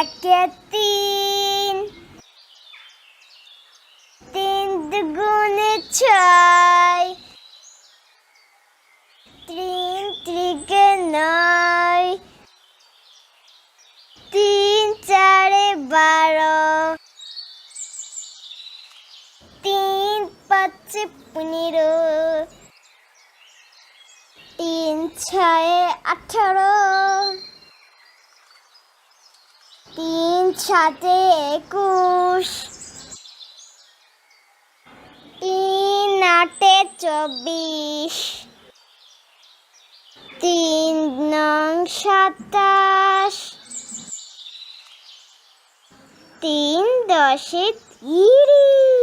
একে তিন। তিন দুগুণে ছয়। তিন ত্রিকে নয়। তিন চারে বারো। তিন পাঁচে পনেরো। তিন ছয় আঠারো। তিন সাতে একুশ। তিন আটে চব্বিশ। তিন নং সাতাশ। তিন দশে তিরিশ।